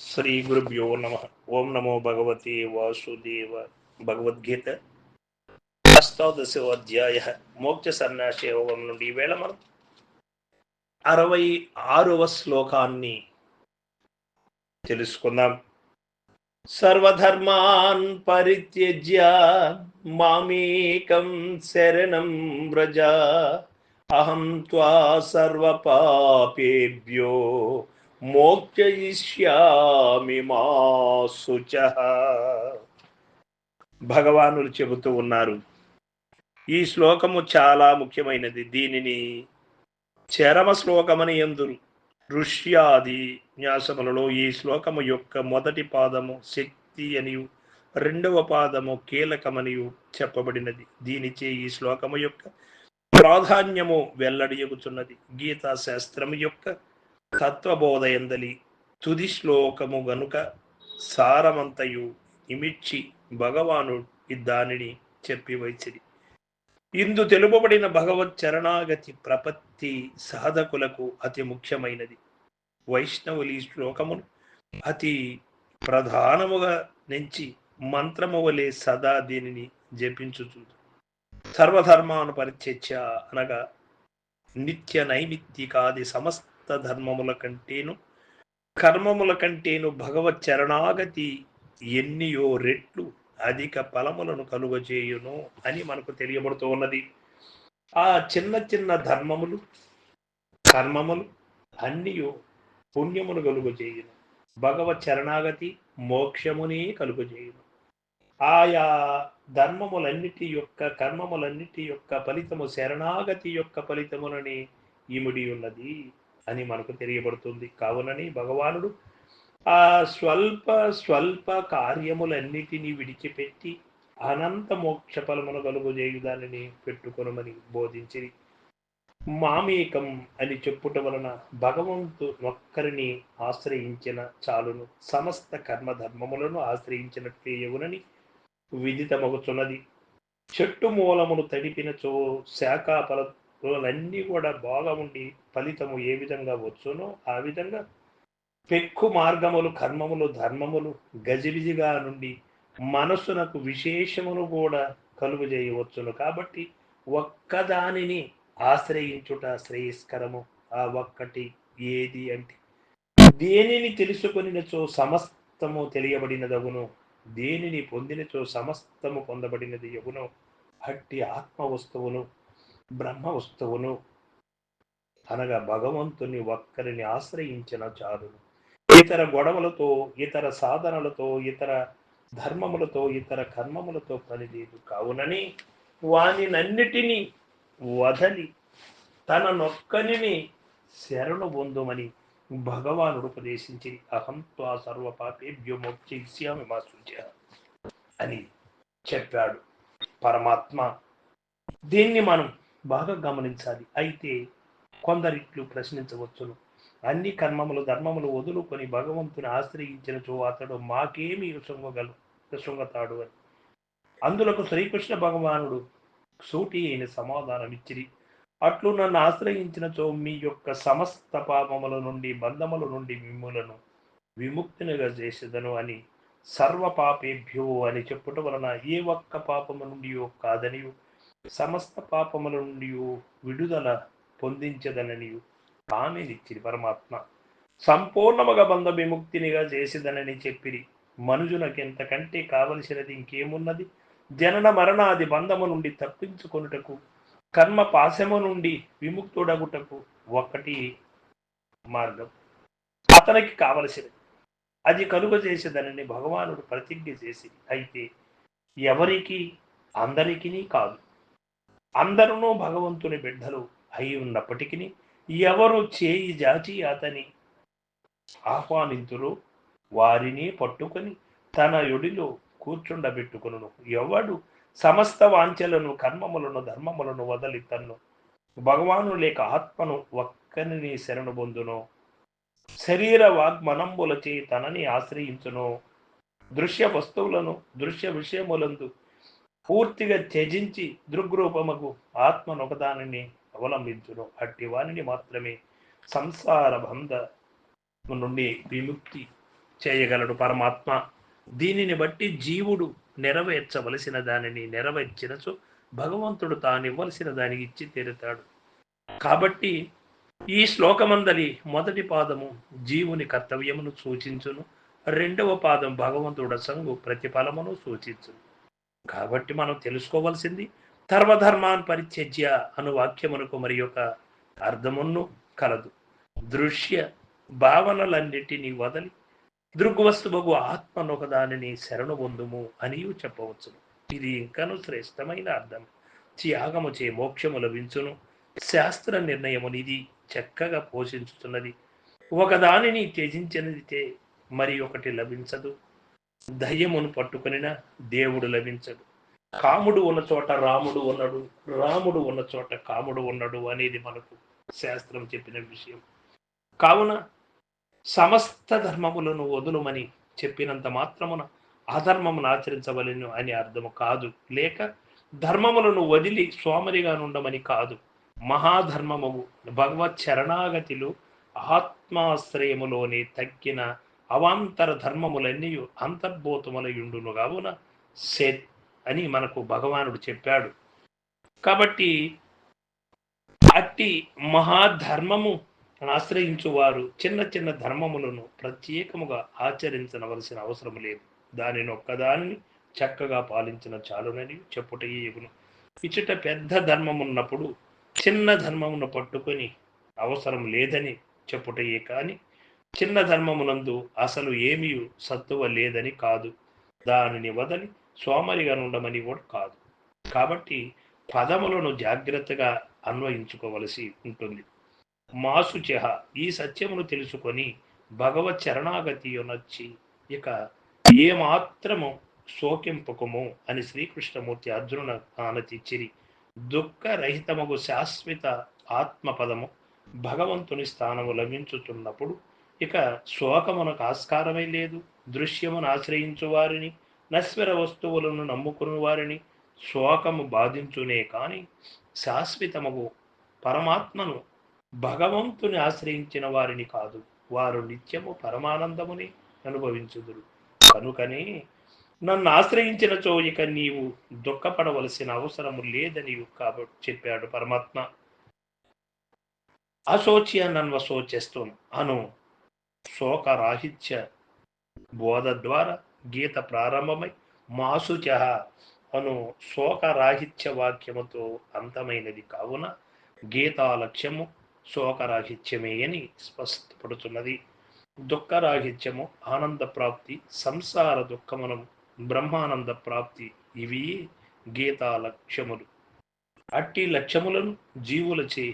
శ్రీ గురుభ్యో నమ. ఓం నమో భగవతే వాసుదేవ భగవద్గీత అష్టాదశో అధ్యాయ మోక్ష సన్యాస యోగం నుండి ఈవేళ మనం అరవై ఆరవ శ్లోకాన్ని తెలుసుకుందాం. సర్వధర్మాన్ పరిత్యజ్య మామేకం శరణం వ్రజ. అహం త్వా సర్వపాపేభ్యో మోక్షయిష్యామి మా శుచ. భగవానులు చెబుతూ ఉన్నారు. ఈ శ్లోకము చాలా ముఖ్యమైనది. దీనిని చరమ శ్లోకమని ఎందురు? ఋష్యాది న్యాసములలో ఈ శ్లోకము యొక్క మొదటి పాదము శక్తి అనియు రెండవ పాదము కీలకమనియు చెప్పబడినది. దీనిచే ఈ శ్లోకము యొక్క ప్రాధాన్యము వెల్లడియగుచున్నది గీతా శాస్త్రము యొక్క తత్వబోధయందలి తుది శ్లోకము గనుక సారమంతయు ఇమిచ్చి భగవాను దానిని చెప్పి వైచిరి. ఇందు తెలుపబడిన భగవత్ చరణాగతి ప్రపత్తి సాధకులకు అతి ముఖ్యమైనది. వైష్ణవులు ఈ శ్లోకమును అతి ప్రధానముగా నుంచి మంత్రము వలె సదా దీనిని జపించుతుంది సర్వధర్మాను పరిచర్చ అనగా నిత్య నైమిత్తికాది సమస్త ధర్మముల కంటేను కర్మముల కంటేను భగవత్ చరణాగతి ఎన్నియో రెట్లు అధిక ఫలములను కలుగజేయును అని మనకు తెలియబడుతూ ఉన్నది. ఆ చిన్న చిన్న ధర్మములు కర్మములు అన్నియో పుణ్యమును కలుగజేయును. భగవత్ చరణాగతి మోక్షమునే కలుగజేయును. ఆయా ధర్మములన్నిటి యొక్క కర్మములన్నిటి యొక్క ఫలితము శరణాగతి యొక్క ఫలితములని ఇమిడి ఉన్నది. అని మనకు తెలియబడుతుంది. కావునని భగవానుడు ఆ స్వల్ప స్వల్ప కార్యములన్నిటినీ విడిచిపెట్టి అనంత మోక్ష ఫలమును కలుగుజేయు దానిని పెట్టుకొనమని బోధించి మామేకం అని చెప్పుట వలన భగవంతు ఒక్కరిని ఆశ్రయించిన చాలును సమస్త కర్మధర్మములను ఆశ్రయించినట్లే యగునని విదితమగుచున్నది. చెట్టు మూలమును తడిపినచో శాఖ ఫలములన్నీ కూడా బాగా ఉండి ఫలితము ఏ విధంగా వచ్చునో ఆ విధంగా పెక్కు మార్గములు కర్మములు ధర్మములు గజిబిజిగా నుండి మనస్సునకు విశేషమును కూడా కలుగు చేయవచ్చును. కాబట్టి ఒక్కదానిని ఆశ్రయించుట శ్రేయస్కరము. ఆ ఒక్కటి ఏది అంటే దేనిని తెలుసుకొనినచో సమస్తము తెలియబడినదగును. దేనిని పొందినచో సమస్తము పొందబడినది యగును అట్టి ఆత్మ వస్తువును బ్రహ్మ వస్తువును అనగా భగవంతుని ఒక్కరిని ఆశ్రయించిన చాలును ఇతర గొడవలతో ఇతర సాధనలతో ఇతర ధర్మములతో ఇతర కర్మములతో పనిలేదు. కావునని వానినన్నిటినీ వదలి తననొక్కనిని శరణు పొందుమని భగవానుడు ఉపదేశించి అహం త్వా సర్వ పాపేభ్యో మోక్షిష్యామి మా సూచ అని చెప్పాడు పరమాత్మ. దీన్ని మనం బాగా గమనించాలి. అయితే కొందరిట్లు ప్రశ్నించవచ్చును. అన్ని కర్మములు ధర్మములు వదులుకొని భగవంతుని ఆశ్రయించినచో అతడు మాకేమి శృంగగలు శృంగతాడు అని. అందులకు శ్రీకృష్ణ భగవానుడు సూటి అయిన సమాధానం ఇచ్చిరి అట్లు నన్ను ఆశ్రయించినచో మీ యొక్క సమస్త పాపముల నుండి బంధముల నుండి మిమ్ములను విముక్తినిగా చేసేదను అని సర్వ పాపేభ్యో అని చెప్పుట వలన ఏ ఒక్క పాపము నుండి కాదనియు. సమస్త పాపముల నుండి విడుదల పొందించదనని హామీనిచ్చిరి పరమాత్మ. సంపూర్ణముగా బంధ విముక్తినిగా చేసేదనని చెప్పిరి. మనుజునకెంతకంటే కావలసినది ఇంకేమున్నది? జనన మరణాది బంధము నుండి తప్పించుకొనుటకు కర్మ పాశము నుండి విముక్తుడగుటకు ఒకటి మార్గం. అతనికి కావలసినది. అది కలుగ చేసేదనని భగవానుడు ప్రతిజ్ఞ చేసి అయితే ఎవరికి? అందరికీ కాదు. అందరూ భగవంతుని బిడ్డలు అయి ఉన్నప్పటికీ ఎవరు చేయి జాచి అతని ఆహ్వానింతురు వారిని పట్టుకొని తన యొడిలో కూర్చుండబెట్టుకును ఎవడు సమస్త వాంఛలను కర్మములను ధర్మములను వదలి తన్ను. భగవాను లేక ఆత్మను ఒక్కరిని శరణు పొందును శరీర వాగ్మనంబులచే తనని ఆశ్రయించును. దృశ్య వస్తువులను దృశ్య విషయములందు పూర్తిగా త్యజించి దృగ్రూపముకు ఆత్మనొకదానిని అవలంబించును. అట్టి వానిని మాత్రమే సంసార బంధ నుండి విముక్తి చేయగలడు పరమాత్మ. దీనిని బట్టి జీవుడు నెరవేర్చవలసిన దానిని నెరవేర్చినచో భగవంతుడు తాను ఇవ్వలసిన దానికి ఇచ్చి తీరుతాడు. కాబట్టి ఈ శ్లోకమందలి మొదటి పాదము జీవుని కర్తవ్యమును సూచించును. రెండవ పాదం భగవంతుడ సంగు ప్రతిఫలమును సూచించును. కాబట్టి మనం తెలుసుకోవలసింది సర్వధర్మాన్ పరిత్యజ్య అను వాక్యమునకు మరి యొక్క అర్థమును కలదు. దృశ్య భావనలన్నిటినీ వదలి దృగ్వస్తువగు ఆత్మనొకదానిని శరణు పొందుము అనియు చెప్పవచ్చును. ఇది ఇంకను శ్రేష్టమైన అర్థం. త్యాగము చే మోక్షము లభించును. శాస్త్ర నిర్ణయము ఇది చక్కగా పోషించుతున్నది ఒకదానిని త్యజించినదితే మరి ఒకటి లభించదు. దయ్యమును పట్టుకొనిన దేవుడు లభించడు. కాముడు ఉన్న చోట రాముడు ఉన్నడు రాముడు ఉన్న చోట కాముడు ఉన్నడు అనేది మనకు శాస్త్రం చెప్పిన విషయం. కావున సమస్త ధర్మములను వదులుమని చెప్పినంత మాత్రమున అధర్మమును ఆచరించవలను అని అర్థము కాదు. లేక ధర్మములను వదిలి సోమరిగా నుండమని కాదు. మహాధర్మము భగవత్ శరణాగతిలో ఆత్మాశ్రయములోని తగ్గిన అవాంతర ధర్మములన్నీ అంతర్భూతములయుండును కావున సెత్ అని మనకు భగవానుడు చెప్పాడు. కాబట్టి అట్టి మహాధర్మము ఆశ్రయించువారు చిన్న చిన్న ధర్మములను ప్రత్యేకముగా ఆచరించవలసిన అవసరం లేదు. దానిని ఒక్కదానిని చక్కగా పాలించిన చాలునని చెప్పుటయే ఎగును ఇచ్చట పెద్ద ధర్మమున్నప్పుడు చిన్న ధర్మమును పట్టుకొని అవసరం లేదని చెప్పుటయే కానీ చిన్న ధర్మమునందు అసలు ఏమీ సత్తువ లేదని కాదు. దానిని వదలి సోమరిగా ఉండమని కూడా కాదు. కాబట్టి పదములను జాగ్రత్తగా అన్వయించుకోవలసి ఉంటుంది. మాసు చెహ ఈ సత్యమును తెలుసుకొని భగవత్ చరణాగతి నచ్చి ఇక ఏమాత్రము శోకింపకము అని శ్రీకృష్ణమూర్తి అర్జునున ఆనతిచ్చిరి దుఃఖరహితముగు శాశ్వత ఆత్మపదము భగవంతుని స్థానము లభించుతున్నప్పుడు ఇక శోకమునకు ఆస్కారమే లేదు. దృశ్యమును ఆశ్రయించు వారిని నశ్వర వస్తువులను నమ్ముకుని వారిని శోకము బాధించునే కానీ శాశ్వతముగు పరమాత్మను భగవంతుని ఆశ్రయించిన వారిని కాదు. వారు నిత్యము పరమానందముని అనుభవించుదురు. కనుకనే నన్ను ఆశ్రయించినచో ఇక నీవు దుఃఖపడవలసిన అవసరము లేదని కాబట్టి చెప్పాడు పరమాత్మ. అశోచ్య నన్వశోచ్యస్వం అను శోకరాహిత్య బోధ ద్వారా గీత ప్రారంభమై మాసుచ అను శోకరాహిత్య వాక్యముతో అంతమైనది కావున గీతా లక్ష్యము శోకరాహిత్యమే అని స్పష్టపడుతున్నది. దుఃఖరాహిత్యము ఆనంద ప్రాప్తి సంసార దుఃఖమును బ్రహ్మానంద ప్రాప్తి ఇవి గీతా లక్ష్యములు. అట్టి లక్ష్యములను జీవులచే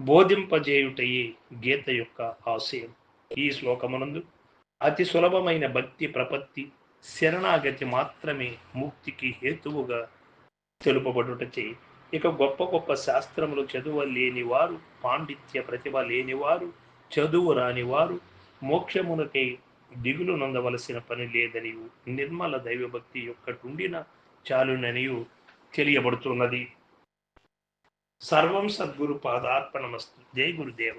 బోధింపజేయుటయే గీత యొక్క ఆశయం. ఈ శ్లోకమునందు అతి సులభమైన భక్తి ప్రపత్తి శరణాగతి మాత్రమే ముక్తికి హేతువుగా తెలుపబడుటచే. ఇక గొప్ప గొప్ప శాస్త్రములు చదువు లేనివారు పాండిత్య ప్రతిభ లేనివారు చదువు రానివారు మోక్షమునకై దిగులు నందవలసిన పని లేదని నిర్మల దైవభక్తి యొక్క టుండిన చాలుననియు తెలియబడుతున్నది. సర్వం సద్గురు పాదార్పణమస్తు. జై గురుదేవ.